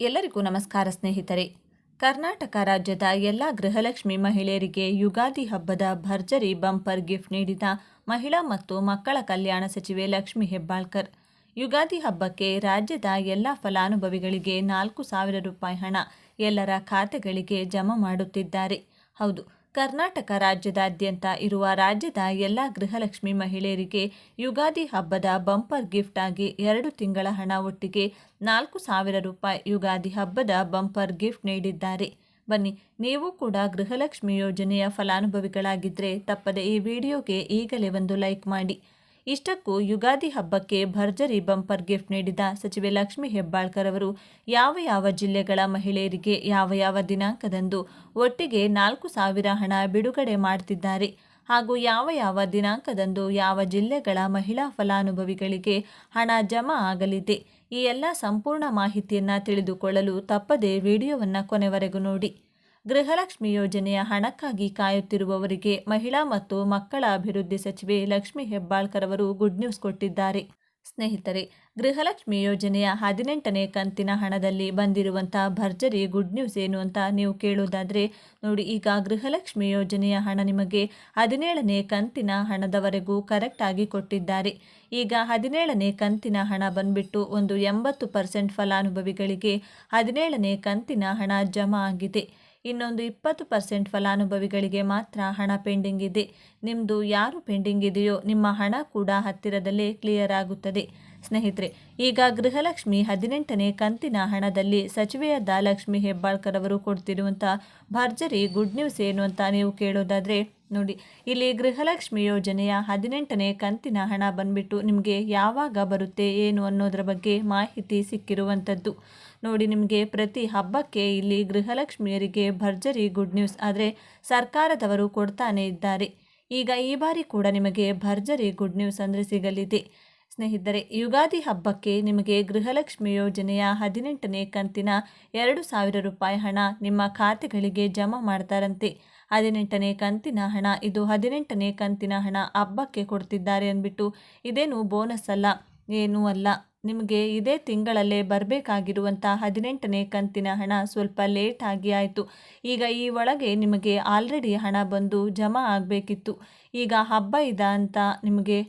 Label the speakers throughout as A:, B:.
A: ಎಲ್ಲರಿಗೂ ನಮಸ್ಕಾರ ಸ್ನೇಹಿತರೆ. ಕರ್ನಾಟಕ ರಾಜ್ಯದ ಎಲ್ಲ ಗೃಹಲಕ್ಷ್ಮಿ ಮಹಿಳೆಯರಿಗೆ ಯುಗಾದಿ ಹಬ್ಬದ ಭರ್ಜರಿ ಬಂಪರ್ ಗಿಫ್ಟ್ ನೀಡಿದ ಮಹಿಳಾ ಮತ್ತು ಮಕ್ಕಳ ಕಲ್ಯಾಣ ಸಚಿವೆ ಲಕ್ಷ್ಮಿ ಹೆಬ್ಬಾಳ್ಕರ್. ಯುಗಾದಿ ಹಬ್ಬಕ್ಕೆ ರಾಜ್ಯದ ಎಲ್ಲ ಫಲಾನುಭವಿಗಳಿಗೆ ನಾಲ್ಕು ಸಾವಿರ ರೂಪಾಯಿ ಹಣ ಎಲ್ಲರ ಖಾತೆಗಳಿಗೆ ಜಮಾ ಮಾಡುತ್ತಿದ್ದಾರೆ. ಹೌದು ಕರ್ನಾಟಕ ರಾಜ್ಯದಾದ್ಯಂತ ಇರುವ ರಾಜ್ಯದ ಎಲ್ಲ ಗೃಹಲಕ್ಷ್ಮಿ ಮಹಿಳೆಯರಿಗೆ ಯುಗಾದಿ ಹಬ್ಬದ ಬಂಪರ್ ಗಿಫ್ಟ್ ಆಗಿ ಎರಡು ತಿಂಗಳ ಹಣ ಒಟ್ಟಿಗೆ ನಾಲ್ಕು ಸಾವಿರ ರೂಪಾಯಿ ಯುಗಾದಿ ಹಬ್ಬದ ಬಂಪರ್ ಗಿಫ್ಟ್ ನೀಡಿದ್ದಾರೆ. ಬನ್ನಿ, ನೀವು ಕೂಡ ಗೃಹಲಕ್ಷ್ಮಿ ಯೋಜನೆಯ ಫಲಾನುಭವಿಗಳಾಗಿದ್ದರೆ ತಪ್ಪದೆ ಈ ವಿಡಿಯೋಗೆ ಈಗಲೇ ಒಂದು ಲೈಕ್ ಮಾಡಿ. ಇಷ್ಟಕ್ಕೂ ಯುಗಾದಿ ಹಬ್ಬಕ್ಕೆ ಭರ್ಜರಿ ಬಂಪರ್ ಗಿಫ್ಟ್ ನೀಡಿದ ಸಚಿವೆ ಲಕ್ಷ್ಮಿ ಹೆಬ್ಬಾಳ್ಕರ್ ಅವರು, ಯಾವ ಯಾವ ಜಿಲ್ಲೆಗಳ ಮಹಿಳೆಯರಿಗೆ ಯಾವ ಯಾವ ದಿನಾಂಕದಂದು ಒಟ್ಟಿಗೆ ನಾಲ್ಕು ಸಾವಿರ ಹಣ ಬಿಡುಗಡೆ ಮಾಡ್ತಿದ್ದಾರೆ ಹಾಗೂ ಯಾವ ಯಾವ ದಿನಾಂಕದಂದು ಯಾವ ಜಿಲ್ಲೆಗಳ ಮಹಿಳಾ ಫಲಾನುಭವಿಗಳಿಗೆ ಹಣ ಜಮಾ ಆಗಲಿದೆ, ಈ ಎಲ್ಲ ಸಂಪೂರ್ಣ ಮಾಹಿತಿಯನ್ನು ತಿಳಿದುಕೊಳ್ಳಲು ತಪ್ಪದೇ ವಿಡಿಯೋವನ್ನು ಕೊನೆವರೆಗೂ ನೋಡಿ. ಗೃಹಲಕ್ಷ್ಮಿ ಯೋಜನೆಯ ಹಣಕ್ಕಾಗಿ ಕಾಯುತ್ತಿರುವವರಿಗೆ ಮಹಿಳಾ ಮತ್ತು ಮಕ್ಕಳ ಅಭಿವೃದ್ಧಿ ಸಚಿವೆ ಲಕ್ಷ್ಮಿ ಹೆಬ್ಬಾಳ್ಕರ್ ಅವರು ಗುಡ್ ನ್ಯೂಸ್ ಕೊಟ್ಟಿದ್ದಾರೆ. ಸ್ನೇಹಿತರೆ, ಗೃಹಲಕ್ಷ್ಮಿ ಯೋಜನೆಯ ಹದಿನೆಂಟನೇ ಕಂತಿನ ಹಣದಲ್ಲಿ ಬಂದಿರುವಂಥ ಭರ್ಜರಿ ಗುಡ್ ನ್ಯೂಸ್ ಏನು ಅಂತ ನೀವು ಕೇಳೋದಾದರೆ, ನೋಡಿ ಈಗ ಗೃಹಲಕ್ಷ್ಮಿ ಯೋಜನೆಯ ಹಣ ನಿಮಗೆ ಹದಿನೇಳನೇ ಕಂತಿನ ಹಣದವರೆಗೂ ಕರೆಕ್ಟಾಗಿ ಕೊಟ್ಟಿದ್ದಾರೆ. ಈಗ ಹದಿನೇಳನೇ ಕಂತಿನ ಹಣ ಬಂದ್ಬಿಟ್ಟು ಒಂದು ಎಂಬತ್ತು ಪರ್ಸೆಂಟ್ ಫಲಾನುಭವಿಗಳಿಗೆ ಹದಿನೇಳನೇ ಕಂತಿನ ಹಣ ಜಮಾ ಆಗಿದೆ. ಇನ್ನೊಂದು ಇಪ್ಪತ್ತು ಪರ್ಸೆಂಟ್ ಫಲಾನುಭವಿಗಳಿಗೆ ಮಾತ್ರ ಹಣ ಪೆಂಡಿಂಗ್ ಇದೆ. ನಿಮ್ಮದು ಯಾರು ಪೆಂಡಿಂಗ್ ಇದೆಯೋ ನಿಮ್ಮ ಹಣ ಕೂಡ ಹತ್ತಿರದಲ್ಲೇ ಕ್ಲಿಯರ್ ಆಗುತ್ತದೆ. ಸ್ನೇಹಿತರೆ, ಈಗ ಗೃಹಲಕ್ಷ್ಮಿ ಹದಿನೆಂಟನೇ ಕಂತಿನ ಹಣದಲ್ಲಿ ಸಚಿವೆಯಾದ ಲಕ್ಷ್ಮಿ ಹೆಬ್ಬಾಳ್ಕರ್ ಅವರು ಕೊಡ್ತಿರುವಂಥ ಭರ್ಜರಿ ಗುಡ್ ನ್ಯೂಸ್ ಏನು ಅಂತ ನೀವು ಕೇಳೋದಾದರೆ ನೋಡಿ, ಇಲ್ಲಿ ಗೃಹಲಕ್ಷ್ಮಿ ಯೋಜನೆಯ ಹದಿನೆಂಟನೇ ಕಂತಿನ ಹಣ ಬಂದ್ಬಿಟ್ಟು ನಿಮಗೆ ಯಾವಾಗ ಬರುತ್ತೆ, ಏನು ಅನ್ನೋದರ ಬಗ್ಗೆ ಮಾಹಿತಿ ಸಿಕ್ಕಿರುವಂಥದ್ದು ನೋಡಿ, ನಿಮಗೆ ಪ್ರತಿ ಹಬ್ಬಕ್ಕೆ ಇಲ್ಲಿ ಗೃಹಲಕ್ಷ್ಮಿಯರಿಗೆ ಭರ್ಜರಿ ಗುಡ್ ನ್ಯೂಸ್ ಆದರೆ ಸರ್ಕಾರದವರು ಕೊಡ್ತಾನೆ ಇದ್ದಾರೆ. ಈಗ ಈ ಬಾರಿ ಕೂಡ ನಿಮಗೆ ಭರ್ಜರಿ ಗುಡ್ ನ್ಯೂಸ್ ಅಂದರೆ ಸಿಗಲಿದೆ. ಸ್ನೇಹಿತರೆ, ಯುಗಾದಿ ಹಬ್ಬಕ್ಕೆ ನಿಮಗೆ ಗೃಹಲಕ್ಷ್ಮಿ ಯೋಜನೆಯ ಹದಿನೆಂಟನೇ ಕಂತಿನ ಎರಡು ಸಾವಿರ ರೂಪಾಯಿ ಹಣ ನಿಮ್ಮ ಖಾತೆಗಳಿಗೆ ಜಮಾ ಮಾಡ್ತಾರಂತೆ. ಹದಿನೆಂಟನೇ ಕಂತಿನ ಹಣ, ಇದು ಹದಿನೆಂಟನೇ ಕಂತಿನ ಹಣ ಹಬ್ಬಕ್ಕೆ ಕೊಡ್ತಿದ್ದಾರೆ ಅಂದ್ಬಿಟ್ಟು ಇದೇನು ಬೋನಸ್ ಅಲ್ಲ, ಏನೂ ಅಲ್ಲ. ನಿಮಗೆ ಇದೇ ತಿಂಗಳಲ್ಲೇ ಬರಬೇಕಾಗಿರುವಂಥ ಹದಿನೆಂಟನೇ ಕಂತಿನ ಹಣ ಸ್ವಲ್ಪ ಲೇಟ್ ಆಗಿ ಆಯಿತು. ಈಗ ಈ ಒಳಗೆ ನಿಮಗೆ ಆಲ್ರೆಡಿ ಹಣ ಬಂದು ಜಮಾ ಆಗಬೇಕಿತ್ತು. ಈಗ ಹಬ್ಬ ಇದ ಅಂತ ನಿಮಗೆ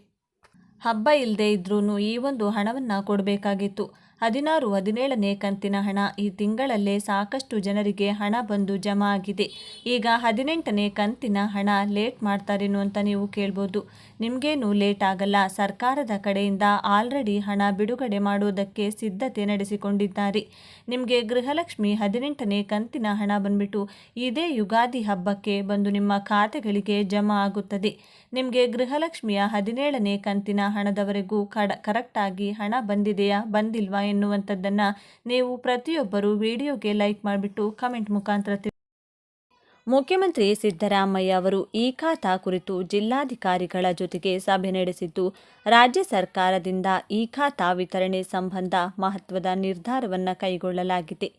A: ಹಬ್ಬ ಇಲ್ಲದೆ ಇದ್ರೂ ಈ ಒಂದು ಹಣವನ್ನು ಕೊಡಬೇಕಾಗಿತ್ತು. ಹದಿನಾರು, ಹದಿನೇಳನೇ ಕಂತಿನ ಹಣ. ಈ ತಿಂಗಳಲ್ಲೇ ಸಾಕಷ್ಟು ಜನರಿಗೆ ಹಣ ಬಂದು ಜಮಾ ಆಗಿದೆ. ಈಗ ಹದಿನೆಂಟನೇ ಕಂತಿನ ಹಣ ಲೇಟ್ ಮಾಡ್ತಾರೇನು ಅಂತ ನೀವು ಕೇಳ್ಬೋದು. ನಿಮಗೇನು ಲೇಟ್ ಆಗಲ್ಲ. ಸರ್ಕಾರದ ಕಡೆಯಿಂದ ಆಲ್ರೆಡಿ ಹಣ ಬಿಡುಗಡೆ ಮಾಡುವುದಕ್ಕೆ ಸಿದ್ಧತೆ ನಡೆಸಿಕೊಂಡಿದ್ದಾರೆ. ನಿಮಗೆ ಗೃಹಲಕ್ಷ್ಮಿ ಹದಿನೆಂಟನೇ ಕಂತಿನ ಹಣ ಬಂದ್ಬಿಟ್ಟು ಇದೇ ಯುಗಾದಿ ಹಬ್ಬಕ್ಕೆ ಬಂದು ನಿಮ್ಮ ಖಾತೆಗಳಿಗೆ ಜಮಾ ಆಗುತ್ತದೆ. ನಿಮಗೆ ಗೃಹಲಕ್ಷ್ಮಿಯ ಹದಿನೇಳನೇ ಕಂತಿನ ಹಣದವರೆಗೂ ಕಡ, ಕರೆಕ್ಟಾಗಿ ಹಣ ಬಂದಿದೆಯಾ, ಬಂದಿಲ್ವಾ ಎನ್ನುವಂಥದ್ದನ್ನು ನೀವು ಪ್ರತಿಯೊಬ್ಬರು ವಿಡಿಯೋಗೆ ಲೈಕ್ ಮಾಡಿಬಿಟ್ಟು ಕಮೆಂಟ್ ಮುಖಾಂತರ ಮುಖ್ಯಮಂತ್ರಿ ಸಿದ್ದರಾಮಯ್ಯ ಅವರು ಈ ಖಾತಾ ಕುರಿತು ಜಿಲ್ಲಾಧಿಕಾರಿಗಳ ಜೊತೆಗೆ ಸಭೆ ನಡೆಸಿದ್ದು, ರಾಜ್ಯ ಸರ್ಕಾರದಿಂದ ಈ ಖಾತಾ ವಿತರಣೆ ಸಂಬಂಧ ಮಹತ್ವದ ನಿರ್ಧಾರವನ್ನು ಕೈಗೊಳ್ಳಲಾಗಿದೆ.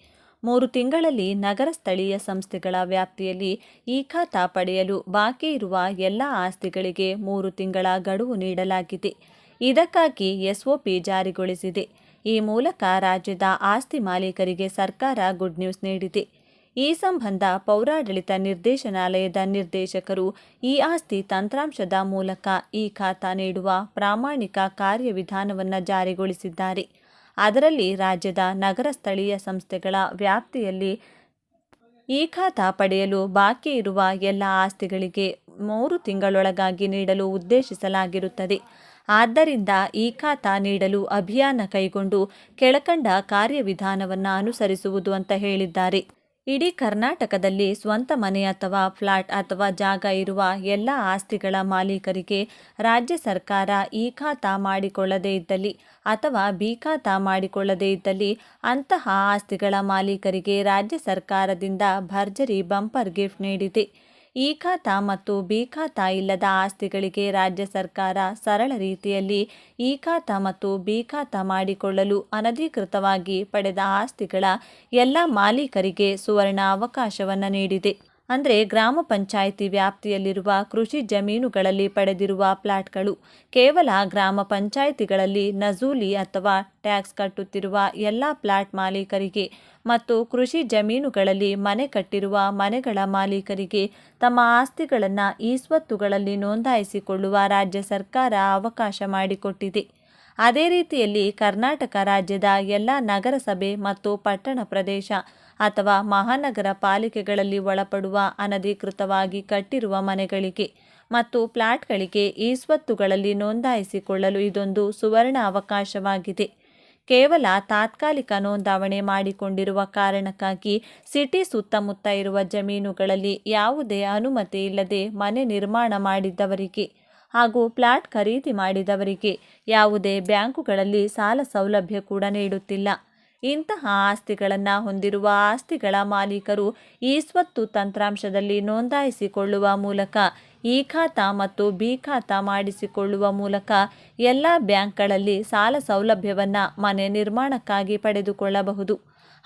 A: ಮೂರು ತಿಂಗಳಲ್ಲಿ ನಗರ ಸ್ಥಳೀಯ ಸಂಸ್ಥೆಗಳ ವ್ಯಾಪ್ತಿಯಲ್ಲಿ ಈ ಖಾತಾ ಪಡೆಯಲು ಬಾಕಿ ಇರುವ ಎಲ್ಲ ಆಸ್ತಿಗಳಿಗೆ ಮೂರು ತಿಂಗಳ ಗಡುವು ನೀಡಲಾಗಿದೆ. ಇದಕ್ಕಾಗಿ ಎಸ್ಒಪಿ ಜಾರಿಗೊಳಿಸಿದೆ. ಈ ಮೂಲಕ ರಾಜ್ಯದ ಆಸ್ತಿ ಮಾಲೀಕರಿಗೆ ಸರ್ಕಾರ ಗುಡ್ ನ್ಯೂಸ್ ನೀಡಿದೆ. ಈ ಸಂಬಂಧ ಪೌರಾಡಳಿತ ನಿರ್ದೇಶನಾಲಯದ ನಿರ್ದೇಶಕರು ಈ ಆಸ್ತಿ ತಂತ್ರಾಂಶದ ಮೂಲಕ ಈ ಖಾತಾ ನೀಡುವ ಪ್ರಾಮಾಣಿಕ ಕಾರ್ಯವಿಧಾನವನ್ನು ಜಾರಿಗೊಳಿಸಿದ್ದಾರೆ. ಅದರಲ್ಲಿ ರಾಜ್ಯದ ನಗರ ಸ್ಥಳೀಯ ಸಂಸ್ಥೆಗಳ ವ್ಯಾಪ್ತಿಯಲ್ಲಿ ಈ ಖಾತಾ ಪಡೆಯಲು ಬಾಕಿ ಇರುವ ಎಲ್ಲ ಆಸ್ತಿಗಳಿಗೆ ಮೂರು ತಿಂಗಳೊಳಗಾಗಿ ನೀಡಲು ಉದ್ದೇಶಿಸಲಾಗಿರುತ್ತದೆ. ಆದ್ದರಿಂದ ಈ ಖಾತಾ ನೀಡಲು ಅಭಿಯಾನ ಕೈಗೊಂಡು ಕೆಳಕಂಡ ಕಾರ್ಯವಿಧಾನವನ್ನು ಅನುಸರಿಸುವುದು ಅಂತ ಹೇಳಿದ್ದಾರೆ. ಇಡೀ ಕರ್ನಾಟಕದಲ್ಲಿ ಸ್ವಂತ ಮನೆ ಅಥವಾ ಫ್ಲಾಟ್ ಅಥವಾ ಜಾಗ ಇರುವ ಎಲ್ಲ ಆಸ್ತಿಗಳ ಮಾಲೀಕರಿಗೆ ರಾಜ್ಯ ಸರ್ಕಾರ ಈ ಖಾತ ಮಾಡಿಕೊಳ್ಳದೇ ಇದ್ದಲ್ಲಿ ಅಥವಾ ಬಿ ಖಾತಾ ಮಾಡಿಕೊಳ್ಳದೇ ಇದ್ದಲ್ಲಿ ಅಂತಹ ಆಸ್ತಿಗಳ ಮಾಲೀಕರಿಗೆ ರಾಜ್ಯ ಸರ್ಕಾರದಿಂದ ಭರ್ಜರಿ ಬಂಪರ್ ಗಿಫ್ಟ್ ನೀಡಿದೆ. ಈ ಖಾತಾ ಮತ್ತು ಬಿ ಖಾತಾ ಇಲ್ಲದ ಆಸ್ತಿಗಳಿಗೆ ರಾಜ್ಯ ಸರ್ಕಾರ ಸರಳ ರೀತಿಯಲ್ಲಿ ಈ ಖಾತಾ ಮತ್ತು ಬಿ ಖಾತಾ ಮಾಡಿಕೊಳ್ಳಲು ಅನಧಿಕೃತವಾಗಿ ಪಡೆದ ಆಸ್ತಿಗಳ ಎಲ್ಲ ಮಾಲೀಕರಿಗೆ ಸುವರ್ಣ ಅವಕಾಶವನ್ನು ನೀಡಿದೆ. ಅಂದರೆ ಗ್ರಾಮ ಪಂಚಾಯಿತಿ ವ್ಯಾಪ್ತಿಯಲ್ಲಿರುವ ಕೃಷಿ ಜಮೀನುಗಳಲ್ಲಿ ಪಡೆದಿರುವ ಪ್ಲಾಟ್ಗಳು ಕೇವಲ ಗ್ರಾಮ ಪಂಚಾಯಿತಿಗಳಲ್ಲಿ ನಜೂಲಿ ಅಥವಾ ಟ್ಯಾಕ್ಸ್ ಕಟ್ಟುತ್ತಿರುವ ಎಲ್ಲ ಪ್ಲಾಟ್ ಮಾಲೀಕರಿಗೆ ಮತ್ತು ಕೃಷಿ ಜಮೀನುಗಳಲ್ಲಿ ಮನೆ ಕಟ್ಟಿರುವ ಮನೆಗಳ ಮಾಲೀಕರಿಗೆ ತಮ್ಮ ಆಸ್ತಿಗಳನ್ನು ಈ ಸ್ವತ್ತುಗಳಲ್ಲಿ ನೋಂದಾಯಿಸಿಕೊಳ್ಳುವ ರಾಜ್ಯ ಸರ್ಕಾರ ಅವಕಾಶ ಮಾಡಿಕೊಟ್ಟಿದೆ. ಅದೇ ರೀತಿಯಲ್ಲಿ ಕರ್ನಾಟಕ ರಾಜ್ಯದ ಎಲ್ಲ ನಗರಸಭೆ ಮತ್ತು ಪಟ್ಟಣ ಪ್ರದೇಶ ಅಥವಾ ಮಹಾನಗರ ಪಾಲಿಕೆಗಳಲ್ಲಿ ಒಳಪಡುವ ಅನಧಿಕೃತವಾಗಿ ಕಟ್ಟಿರುವ ಮನೆಗಳಿಗೆ ಮತ್ತು ಪ್ಲಾಟ್ಗಳಿಗೆ ಈ ಸ್ವತ್ತುಗಳಲ್ಲಿ ನೋಂದಾಯಿಸಿಕೊಳ್ಳಲು ಇದೊಂದು ಸುವರ್ಣ ಅವಕಾಶವಾಗಿದೆ. ಕೇವಲ ತಾತ್ಕಾಲಿಕ ನೋಂದಾವಣೆ ಮಾಡಿಕೊಂಡಿರುವ ಕಾರಣಕ್ಕಾಗಿ ಸಿಟಿ ಸುತ್ತಮುತ್ತ ಇರುವ ಜಮೀನುಗಳಲ್ಲಿ ಯಾವುದೇ ಅನುಮತಿ ಇಲ್ಲದೆ ಮನೆ ನಿರ್ಮಾಣ ಮಾಡಿದ್ದವರಿಗೆ ಹಾಗೂ ಪ್ಲಾಟ್ ಖರೀದಿ ಮಾಡಿದವರಿಗೆ ಯಾವುದೇ ಬ್ಯಾಂಕುಗಳಲ್ಲಿ ಸಾಲ ಸೌಲಭ್ಯ ಕೂಡ ನೀಡುತ್ತಿಲ್ಲ. ಇಂತಹ ಆಸ್ತಿಗಳನ್ನು ಹೊಂದಿರುವ ಆಸ್ತಿಗಳ ಮಾಲೀಕರು ಈ ಸ್ವತ್ತು ತಂತ್ರಾಂಶದಲ್ಲಿ ನೋಂದಾಯಿಸಿಕೊಳ್ಳುವ ಮೂಲಕ ಇ ಖಾತಾ ಮತ್ತು ಬಿ ಖಾತಾ ಮಾಡಿಸಿಕೊಳ್ಳುವ ಮೂಲಕ ಎಲ್ಲ ಬ್ಯಾಂಕ್ಗಳಲ್ಲಿ ಸಾಲ ಸೌಲಭ್ಯವನ್ನು ಮನೆ ನಿರ್ಮಾಣಕ್ಕಾಗಿ ಪಡೆದುಕೊಳ್ಳಬಹುದು.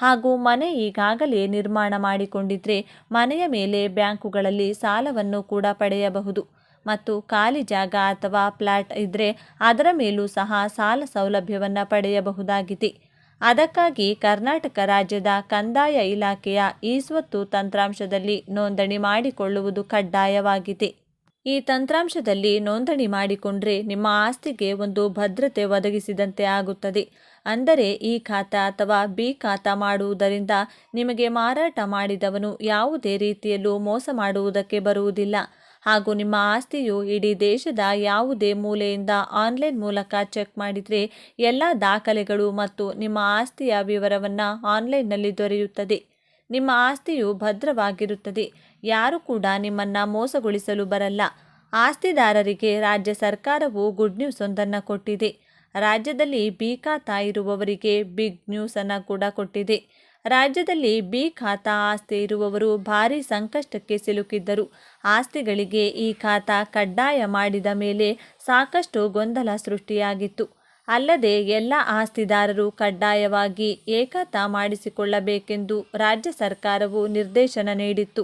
A: ಹಾಗೂ ಮನೆ ಈಗಾಗಲೇ ನಿರ್ಮಾಣ ಮಾಡಿಕೊಂಡಿದ್ರೆ ಮನೆಯ ಮೇಲೆ ಬ್ಯಾಂಕುಗಳಲ್ಲಿ ಸಾಲವನ್ನು ಕೂಡ ಪಡೆಯಬಹುದು. ಮತ್ತು ಖಾಲಿ ಜಾಗ ಅಥವಾ ಫ್ಲ್ಯಾಟ್ ಇದ್ದರೆ ಅದರ ಮೇಲೂ ಸಹ ಸಾಲ ಸೌಲಭ್ಯವನ್ನು ಪಡೆಯಬಹುದಾಗಿದೆ. ಅದಕ್ಕಾಗಿ ಕರ್ನಾಟಕ ರಾಜ್ಯದ ಕಂದಾಯ ಇಲಾಖೆಯ ಈ ಸ್ವತ್ತು ತಂತ್ರಾಂಶದಲ್ಲಿ ನೋಂದಣಿ ಮಾಡಿಕೊಳ್ಳುವುದು ಕಡ್ಡಾಯವಾಗಿದೆ. ಈ ತಂತ್ರಾಂಶದಲ್ಲಿ ನೋಂದಣಿ ಮಾಡಿಕೊಂಡ್ರೆ ನಿಮ್ಮ ಆಸ್ತಿಗೆ ಒಂದು ಭದ್ರತೆ ಒದಗಿಸಿದಂತೆ ಆಗುತ್ತದೆ. ಅಂದರೆ ಈ ಖಾತಾ ಅಥವಾ ಬಿ ಖಾತಾ ಮಾಡುವುದರಿಂದ ನಿಮಗೆ ಮಾರಾಟ ಮಾಡಿದವನು ಯಾವುದೇ ರೀತಿಯಲ್ಲೂ ಮೋಸ ಮಾಡುವುದಕ್ಕೆ ಬರುವುದಿಲ್ಲ. ಹಾಗೂ ನಿಮ್ಮ ಆಸ್ತಿಯು ಇಡೀ ದೇಶದ ಯಾವುದೇ ಮೂಲೆಯಿಂದ ಆನ್ಲೈನ್ ಮೂಲಕ ಚೆಕ್ ಮಾಡಿದರೆ ಎಲ್ಲ ದಾಖಲೆಗಳು ಮತ್ತು ನಿಮ್ಮ ಆಸ್ತಿಯ ವಿವರವನ್ನು ಆನ್ಲೈನ್ನಲ್ಲಿ ದೊರೆಯುತ್ತದೆ. ನಿಮ್ಮ ಆಸ್ತಿಯು ಭದ್ರವಾಗಿರುತ್ತದೆ. ಯಾರು ಕೂಡ ನಿಮ್ಮನ್ನು ಮೋಸಗೊಳಿಸಲು ಬರಲ್ಲ. ಆಸ್ತಿದಾರರಿಗೆ ರಾಜ್ಯ ಸರ್ಕಾರವು ಗುಡ್ ನ್ಯೂಸ್ ಒಂದನ್ನು ಕೊಟ್ಟಿದೆ. ರಾಜ್ಯದಲ್ಲಿ ಬಿ ಖಾತಾ ಇರುವವರಿಗೆ ಬಿಗ್ ನ್ಯೂಸನ್ನು ಕೂಡ ಕೊಟ್ಟಿದೆ. ರಾಜ್ಯದಲ್ಲಿ ಬಿ ಖಾತಾ ಆಸ್ತಿ ಇರುವವರು ಭಾರಿ ಸಂಕಷ್ಟಕ್ಕೆ ಸಿಲುಕಿದ್ದರು. ಆಸ್ತಿಗಳಿಗೆ ಈ ಖಾತಾ ಕಡ್ಡಾಯ ಮಾಡಿದ ಮೇಲೆ ಸಾಕಷ್ಟು ಗೊಂದಲ ಸೃಷ್ಟಿಯಾಗಿತ್ತು. ಅಲ್ಲದೆ ಎಲ್ಲ ಆಸ್ತಿದಾರರು ಕಡ್ಡಾಯವಾಗಿ ಏಕತಾ ಮಾಡಿಸಿಕೊಳ್ಳಬೇಕೆಂದು ರಾಜ್ಯ ಸರ್ಕಾರವು ನಿರ್ದೇಶನ ನೀಡಿತ್ತು.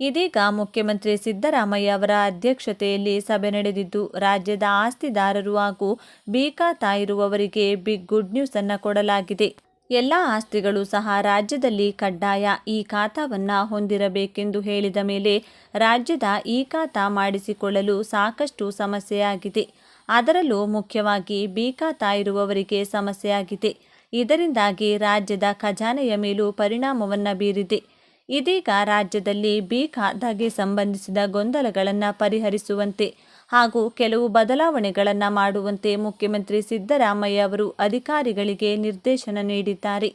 A: ಇದೀಗ ಮುಖ್ಯಮಂತ್ರಿ ಸಿದ್ದರಾಮಯ್ಯ ಅವರ ಅಧ್ಯಕ್ಷತೆಯಲ್ಲಿ ಸಭೆ ನಡೆದಿದ್ದು, ರಾಜ್ಯದ ಆಸ್ತಿದಾರರು ಹಾಗೂ ಬಿ ಖಾತಾ ಇರುವವರಿಗೆ ಬಿಗ್ ಗುಡ್ ನ್ಯೂಸ್ ಅನ್ನು ಕೊಡಲಾಗಿದೆ. ಎಲ್ಲ ಆಸ್ತಿಗಳು ಸಹ ರಾಜ್ಯದಲ್ಲಿ ಕಡ್ಡಾಯ ಈ ಖಾತಾವನ್ನು ಹೊಂದಿರಬೇಕೆಂದು ಹೇಳಿದ ಮೇಲೆ ರಾಜ್ಯದ ಈ ಖಾತಾ ಮಾಡಿಸಿಕೊಳ್ಳಲು ಸಾಕಷ್ಟು ಸಮಸ್ಯೆಯಾಗಿದೆ. ಅದರಲ್ಲೂ ಮುಖ್ಯವಾಗಿ ಬಿ ಖಾತಾ ಇರುವವರಿಗೆ ಸಮಸ್ಯೆಯಾಗಿದೆ. ಇದರಿಂದಾಗಿ ರಾಜ್ಯದ ಖಜಾನೆಯ ಮೇಲೂ ಪರಿಣಾಮವನ್ನು ಬೀರಿದೆ. ಇದೀಗ ರಾಜ್ಯದಲ್ಲಿ ಬಿ ಖಾತಾಗೆ ಸಂಬಂಧಿಸಿದ ಗೊಂದಲಗಳನ್ನು ಪರಿಹರಿಸುವಂತೆ ಹಾಗೂ ಕೆಲವು ಬದಲಾವಣೆಗಳನ್ನು ಮಾಡುವಂತೆ ಮುಖ್ಯಮಂತ್ರಿ ಸಿದ್ದರಾಮಯ್ಯ ಅವರು ಅಧಿಕಾರಿಗಳಿಗೆ ನಿರ್ದೇಶನ ನೀಡಿದ್ದಾರೆ.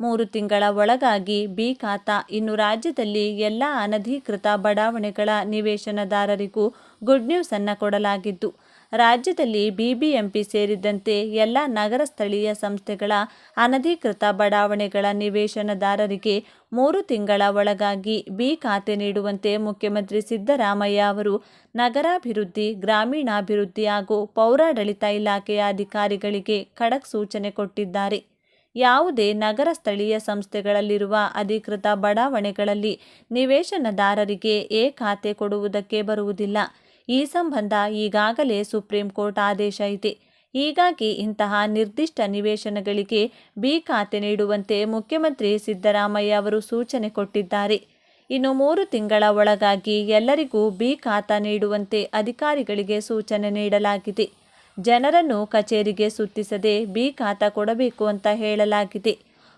A: ಮೂರು ತಿಂಗಳ ಒಳಗಾಗಿ ಬಿ ಖಾತಾ, ಇನ್ನು ರಾಜ್ಯದಲ್ಲಿ ಎಲ್ಲ ಅನಧಿಕೃತ ಬಡಾವಣೆಗಳ ನಿವೇಶನದಾರರಿಗೂ ಗುಡ್ ನ್ಯೂಸ್ ಅನ್ನು ಕೊಡಲಾಗಿದ್ದು ರಾಜ್ಯದಲ್ಲಿ ಬಿಬಿಎಂಪಿ ಸೇರಿದಂತೆ ಎಲ್ಲ ನಗರ ಸ್ಥಳೀಯ ಸಂಸ್ಥೆಗಳ ಅನಧಿಕೃತ ಬಡಾವಣೆಗಳ ನಿವೇಶನದಾರರಿಗೆ ಮೂರು ತಿಂಗಳ ಒಳಗಾಗಿ ಬಿ ಖಾತೆ ನೀಡುವಂತೆ ಮುಖ್ಯಮಂತ್ರಿ ಸಿದ್ದರಾಮಯ್ಯ ಅವರು ನಗರಾಭಿವೃದ್ಧಿ, ಗ್ರಾಮೀಣಾಭಿವೃದ್ಧಿ ಹಾಗೂ ಪೌರಾಡಳಿತ ಇಲಾಖೆಯ ಅಧಿಕಾರಿಗಳಿಗೆ ಖಡಕ್ ಸೂಚನೆ ಕೊಟ್ಟಿದ್ದಾರೆ. ಯಾವುದೇ ನಗರ ಸ್ಥಳೀಯ ಸಂಸ್ಥೆಗಳಲ್ಲಿರುವ ಅಧಿಕೃತ ಬಡಾವಣೆಗಳಲ್ಲಿ ನಿವೇಶನದಾರರಿಗೆ ಎ ಖಾತೆ ಕೊಡುವುದಕ್ಕೆ ಬರುವುದಿಲ್ಲ. ಈ ಸಂಬಂಧ ಈಗಾಗಲೇ ಸುಪ್ರೀಂ ಕೋರ್ಟ್ ಆದೇಶ ಇದೆ. ಹೀಗಾಗಿ ಇಂತಹ ನಿರ್ದಿಷ್ಟ ನಿವೇಶನಗಳಿಗೆ ಬಿ ಖಾತೆ ನೀಡುವಂತೆ ಮುಖ್ಯಮಂತ್ರಿ ಸಿದ್ದರಾಮಯ್ಯ ಅವರು ಸೂಚನೆ ಕೊಟ್ಟಿದ್ದಾರೆ. ಇನ್ನು ಮೂರು ತಿಂಗಳ ಒಳಗಾಗಿ ಎಲ್ಲರಿಗೂ ಬಿ ಖಾತಾ ನೀಡುವಂತೆ ಅಧಿಕಾರಿಗಳಿಗೆ ಸೂಚನೆ ನೀಡಲಾಗಿದೆ. ಜನರನ್ನು ಕಚೇರಿಗೆ ಸುತ್ತಿಸದೆ ಬಿ ಖಾತಾ ಕೊಡಬೇಕು ಅಂತ ಹೇಳಲಾಗಿದೆ.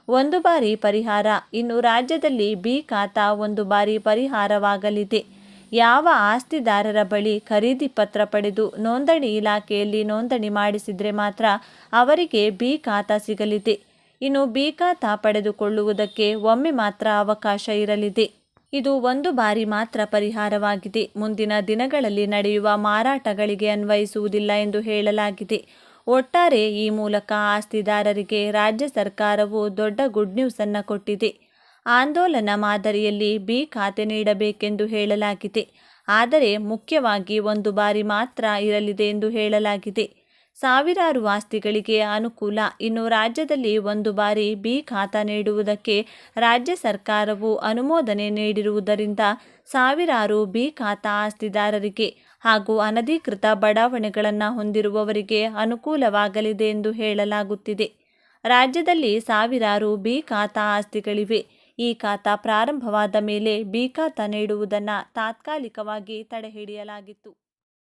A: ಒಂದು ಬಾರಿ ಪರಿಹಾರ, ಇನ್ನು ರಾಜ್ಯದಲ್ಲಿ ಬಿ ಖಾತಾ ಒಂದು ಬಾರಿ ಪರಿಹಾರವಾಗಲಿದೆ. ಯಾವ ಆಸ್ತಿದಾರರ ಬಳಿ ಖರೀದಿ ಪತ್ರ ಪಡೆದು ನೋಂದಣಿ ಇಲಾಖೆಯಲ್ಲಿ ನೋಂದಣಿ ಮಾಡಿಸಿದರೆ ಮಾತ್ರ ಅವರಿಗೆ ಬಿ ಖಾತಾ ಸಿಗಲಿದೆ. ಇನ್ನು ಬಿ ಖಾತಾ ಪಡೆದುಕೊಳ್ಳುವುದಕ್ಕೆ ಒಮ್ಮೆ ಮಾತ್ರ ಅವಕಾಶ ಇರಲಿದೆ. ಇದು ಒಂದು ಬಾರಿ ಮಾತ್ರ ಪರಿಹಾರವಾಗಿದೆ. ಮುಂದಿನ ದಿನಗಳಲ್ಲಿ ನಡೆಯುವ ಮಾರಾಟಗಳಿಗೆ ಅನ್ವಯಿಸುವುದಿಲ್ಲ ಎಂದು ಹೇಳಲಾಗಿದೆ. ಒಟ್ಟಾರೆ ಈ ಮೂಲಕ ಆಸ್ತಿದಾರರಿಗೆ ರಾಜ್ಯ ಸರ್ಕಾರವು ದೊಡ್ಡ ಗುಡ್ ನ್ಯೂಸ್ ಅನ್ನು ಕೊಟ್ಟಿದೆ. ಆಂದೋಲನ ಮಾದರಿಯಲ್ಲಿ ಬಿ ಖಾತೆ ನೀಡಬೇಕೆಂದು ಹೇಳಲಾಗಿದೆ. ಆದರೆ ಮುಖ್ಯವಾಗಿ ಒಂದು ಬಾರಿ ಮಾತ್ರ ಇರಲಿದೆ ಎಂದು ಹೇಳಲಾಗಿದೆ. ಸಾವಿರಾರು ಆಸ್ತಿಗಳಿಗೆ ಅನುಕೂಲ. ಇನ್ನು ರಾಜ್ಯದಲ್ಲಿ ಒಂದು ಬಾರಿ ಬಿ ಖಾತಾ ನೀಡುವುದಕ್ಕೆ ರಾಜ್ಯ ಸರ್ಕಾರವು ಅನುಮೋದನೆ ನೀಡಿರುವುದರಿಂದ ಸಾವಿರಾರು ಬಿ ಖಾತಾ ಆಸ್ತಿದಾರರಿಗೆ ಹಾಗೂ ಅನಧಿಕೃತ ಬಡಾವಣೆಗಳನ್ನು ಹೊಂದಿರುವವರಿಗೆ ಅನುಕೂಲವಾಗಲಿದೆ ಎಂದು ಹೇಳಲಾಗುತ್ತಿದೆ. ರಾಜ್ಯದಲ್ಲಿ ಸಾವಿರಾರು ಬಿ ಖಾತಾ ಆಸ್ತಿಗಳಿವೆ. ಈ ಖಾತಾ ಪ್ರಾರಂಭವಾದ ಮೇಲೆ ಬಿ ಖಾತ ನೀಡುವುದನ್ನು ತಾತ್ಕಾಲಿಕವಾಗಿ ತಡೆಹಿಡಿಯಲಾಗಿತ್ತು.